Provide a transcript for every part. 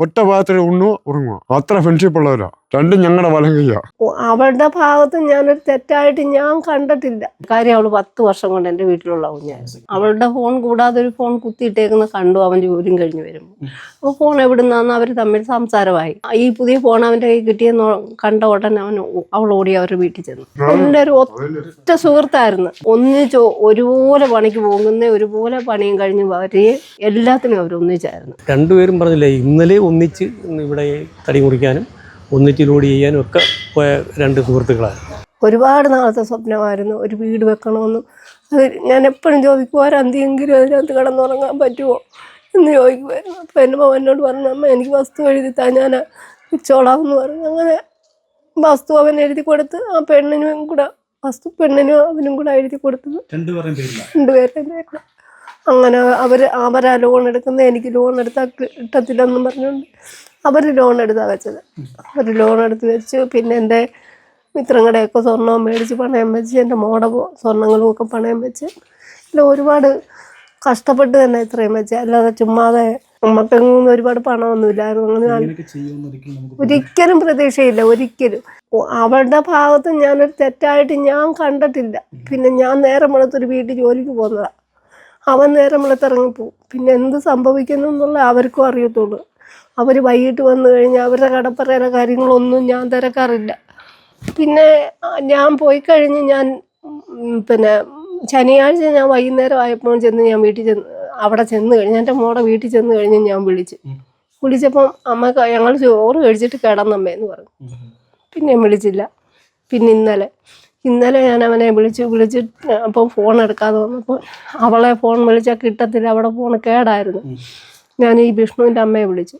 ഒറ്റ ഭാഗത്തിൽ ഉണ്ണു ഉറങ്ങുക. അത്ര ഫ്രണ്ട്ഷിപ്പ് ഉള്ളവരാ. രണ്ടും ഞങ്ങളുടെ വലം കയ്യാ അവളുടെ ഭാഗത്ത് ഞാനൊരു തെറ്റായിട്ട് ഞാൻ കണ്ടിട്ടില്ല. കാര്യം അവൾ പത്ത് വർഷം കൊണ്ട് എന്റെ വീട്ടിലുള്ള കുഞ്ഞായിരുന്നു അവളുടെ ഫോൺ കൂടാതെ ഒരു ഫോൺ കുത്തിയിട്ടേക്കുന്ന കണ്ടു അവൻ ജോലിയും കഴിഞ്ഞു വരുമ്പോൾ അപ്പൊ ഫോൺ എവിടുന്നാന്ന് അവർ തമ്മിൽ സംസാരമായി. ഈ പുതിയ ഫോൺ അവന്റെ കയ്യിൽ കിട്ടിയെന്ന് കണ്ട ഉടനെ അവൻ അവൾ ഓടി അവരുടെ വീട്ടിൽ ചെന്നു. എന്റെ ഒരു ഒറ്റ സുഹൃത്തായിരുന്നു. ഒന്നിച്ച് ഒരുപോലെ പണിക്ക് പോകുന്ന ഒരുപോലെ പണിയും കഴിഞ്ഞ് വരെ എല്ലാത്തിനും അവർ ഒന്നിച്ചായിരുന്നു രണ്ടുപേരും പറഞ്ഞില്ലേ ഇന്നലെ ഒന്നിച്ച് ഇവിടെ തടി മുറിക്കാനും ഒന്നിച്ച് ലോഡ് ചെയ്യാനും ഒക്കെ പോയ രണ്ട് സുഹൃത്തുക്കളാണ്. ഒരുപാട് നാളത്തെ സ്വപ്നമായിരുന്നു. ഒരു വീട് വെക്കണമെന്ന് അത് ഞാൻ എപ്പോഴും ചോദിക്കും ഒരന്തിയെങ്കിലും അതിനകത്ത് കിടന്നുറങ്ങാൻ പറ്റുമോ? എന്ന് ചോദിക്കുമായിരുന്നു. അപ്പോൾ എന്റെ മോൻ എന്നോട് പറഞ്ഞു അമ്മ എനിക്ക് വസ്തു എഴുതി താ ഞാൻ വെച്ചോളാം എന്ന് പറഞ്ഞു. അങ്ങനെ വസ്തു അവൻ എഴുതി കൊടുത്ത് ആ പെണ്ണിനും കൂടെ വസ്തു പെണ്ണിനും അവനും കൂടെ എഴുതി കൊടുത്തത് രണ്ടുപേരുടെ രണ്ടുപേരുടെയും പേരിൽ അങ്ങനെ അവർ അവരാ ലോൺ എടുക്കുന്നത് എനിക്ക് ലോൺ എടുത്താൽ കിട്ടത്തില്ലെന്നും പറഞ്ഞുകൊണ്ട് അവർ ലോൺ എടുത്താൽ വെച്ചത്. അവർ ലോൺ എടുത്ത് വെച്ച് പിന്നെ എന്റെ മിത്രങ്ങളുടെയൊക്കെ സ്വർണവും മേടിച്ച് പണയം വെച്ച് എന്റെ മോടെ സ്വർണങ്ങളും ഒക്കെ പണയം വെച്ച് ഇല്ല ഒരുപാട് കഷ്ടപ്പെട്ട് തന്നെ ഇത്രയും വെച്ച്. അല്ലാതെ ചുമ്മാതെ നമുക്കെങ്ങും ഒരുപാട് പണമൊന്നുമില്ലായിരുന്നു. അങ്ങനെ ഒരിക്കലും പ്രതീക്ഷയില്ല ഒരിക്കലും. അവളുടെ ഭാഗത്ത് ഞാനൊരു തെറ്റായിട്ട് ഞാൻ കണ്ടിട്ടില്ല. പിന്നെ ഞാൻ നേരം വെളുത്തൊരു വീട്ടിൽ ജോലിക്ക് പോകുന്നതാ. അവൻ നേരം വെളുത്തിറങ്ങിപ്പോവും പിന്നെ എന്ത് സംഭവിക്കുന്നു എന്നുള്ള അവർക്കും അറിയത്തുള്ളൂ. അവർ വൈകിട്ട് വന്നു കഴിഞ്ഞാൽ അവരുടെ കടപ്പറയുടെ കാര്യങ്ങളൊന്നും ഞാൻ തിരക്കാറില്ല. പിന്നെ ഞാൻ പോയി കഴിഞ്ഞ് ഞാൻ പിന്നെ ശനിയാഴ്ച ഞാൻ വൈകുന്നേരം ആയപ്പോൾ ചെന്ന് ഞാൻ വീട്ടിൽ ചെന്ന് അവിടെ ചെന്ന് കഴിഞ്ഞ് എന്റെ മോടെ വീട്ടിൽ ചെന്ന് കഴിഞ്ഞ് ഞാൻ വിളിച്ച്. വിളിച്ചപ്പം അമ്മ ഞങ്ങൾ ചോറ് കഴിച്ചിട്ട് കിടന്നമ്മേന്ന് പറഞ്ഞു. പിന്നെ വിളിച്ചില്ല. പിന്നെ ഇന്നലെ ഇന്നലെ ഞാൻ അവനെ വിളിച്ച് അപ്പോൾ ഫോൺ എടുക്കാതെ വന്നപ്പോൾ അവളെ ഫോൺ വിളിച്ചാൽ കിട്ടത്തില്ല അവിടെ ഫോൺ കേടായിരുന്നു. ഞാൻ ഈ വിഷ്ണുവിന്റെ അമ്മയെ വിളിച്ചു.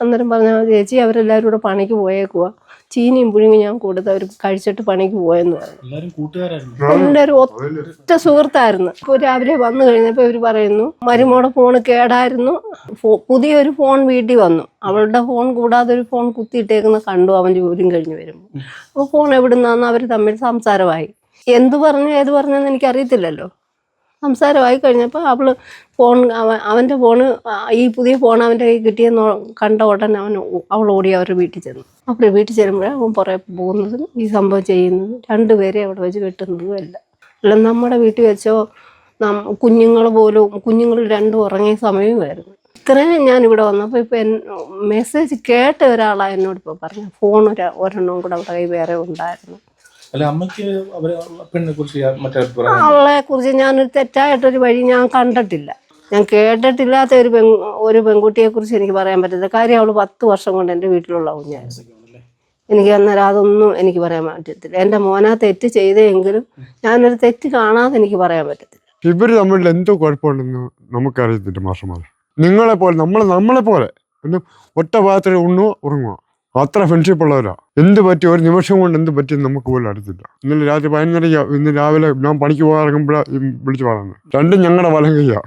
അന്നേരം പറഞ്ഞ ചേച്ചി അവരെല്ലാവരും കൂടെ പണിക്ക് പോയേക്കുക ചീനിയും പുഴുങ്ങി ഞാൻ കൊടുത്ത് അവർ കഴിച്ചിട്ട് പണിക്ക് പോയെന്ന് പറഞ്ഞു. എല്ലാവരും കൂട്ടുകാരായിരുന്നു. എന്റെ ഒരു ഒറ്റ സുഹൃത്തായിരുന്നു. ഇപ്പോൾ രാവിലെ വന്നു കഴിഞ്ഞപ്പോൾ ഇവർ പറയുന്നു മരുമോടെ ഫോൺ കേടായിരുന്നു. ഫോ- പുതിയൊരു ഫോൺ വീട്ടിൽ വന്നു. അവളുടെ ഫോൺ കൂടാതെ ഒരു ഫോൺ കുത്തിയിട്ടേക്കുന്ന കണ്ടു അവൻ ജോലിയും കഴിഞ്ഞ് വരുമ്പോൾ അപ്പോൾ ഫോൺ എവിടുന്നാന്ന് അവർ തമ്മിൽ സംസാരമായി. എന്ത് പറഞ്ഞു ഏത് പറഞ്ഞെന്ന് എനിക്കറിയത്തില്ലല്ലോ. സംസാരമായി കഴിഞ്ഞപ്പോൾ അവൾ ഫോൺ അവൻ അവന്റെ ഫോണ് ഈ പുതിയ ഫോൺ അവന്റെ കയ്യിൽ കിട്ടിയെന്ന് കണ്ട ഉടനെ അവൻ അവൾ ഓടി അവർ വീട്ടിൽ ചെന്നു. അവർ വീട്ടിൽ ചെല്ലുമ്പോഴേ അവൻ പുറകെ പോകുന്നതും ഈ സംഭവം ചെയ്യുന്നതും രണ്ടുപേരെ അവിടെ വെച്ച് കെട്ടുന്നതും അല്ല അല്ല നമ്മുടെ വീട്ടിൽ വെച്ചോ നം കുഞ്ഞുങ്ങൾ പോലും കുഞ്ഞുങ്ങൾ രണ്ടും ഉറങ്ങിയ സമയമായിരുന്നു. ഇത്രയും ഞാൻ ഇവിടെ വന്നപ്പോൾ ഇപ്പോൾ എൻ മെസ്സേജ് കേട്ട ഒരാളാണ് എന്നോട് ഇപ്പോൾ പറഞ്ഞു ഫോൺ ഒരു ഒരെണ്ണവും കൂടെ അവിടെ കയ്യിൽ വേറെ ഉണ്ടായിരുന്നു. അല്ല അമ്മയ്ക്ക് അവരെ പെണ്ണിനെ കുറിച്ച് മറ്റേ അവളെ കുറിച്ച് ഞാനൊരു തെറ്റായിട്ടൊരു വഴി ഞാൻ കണ്ടിട്ടില്ല. ഞാൻ കേട്ടിട്ടില്ലാത്ത ഒരു പെൺ ഒരു പെൺകുട്ടിയെ കുറിച്ച് എനിക്ക് പറയാൻ പറ്റില്ല കാര്യം അവൾ പത്ത് വർഷം കൊണ്ട് എന്റെ വീട്ടിലുള്ള കുഞ്ഞായിരുന്നു. എനിക്ക് അന്നേരം അതൊന്നും എനിക്ക് പറയാൻ പറ്റത്തില്ല. എന്റെ മോനാ തെറ്റ് ചെയ്തെങ്കിലും ഞാനൊരു തെറ്റ് കാണാതെ എനിക്ക് പറയാൻ പറ്റത്തില്ല. ഇവർ തമ്മിൽ എന്തോ കുഴപ്പമുണ്ടെന്ന് നമുക്കറിയത്തില്ല മാഷമാർ നിങ്ങളെ പോലെ നമ്മളെ നമ്മളെ പോലെ ഒറ്റ ഭാഗത്തിൽ ഉണ്ണു ഉറങ്ങുക അത്ര ഫ്രണ്ട്ഷിപ്പ് ഉള്ളവരാ. എന്ത് പറ്റി? ഒരു നിമിഷം കൊണ്ട് എന്ത് പറ്റി നമുക്ക് പോലും അടുത്തില്ല ഇന്നലെ രാത്രി പതിനൊന്നരയ്ക്ക് ഇന്ന് രാവിലെ ഞാൻ പണിക്ക് പോകാൻ ഇറങ്ങുമ്പോഴാണ് വിളിച്ചു പറയുന്നത്. രണ്ടും ഞങ്ങളുടെ വലം കയ്യാ.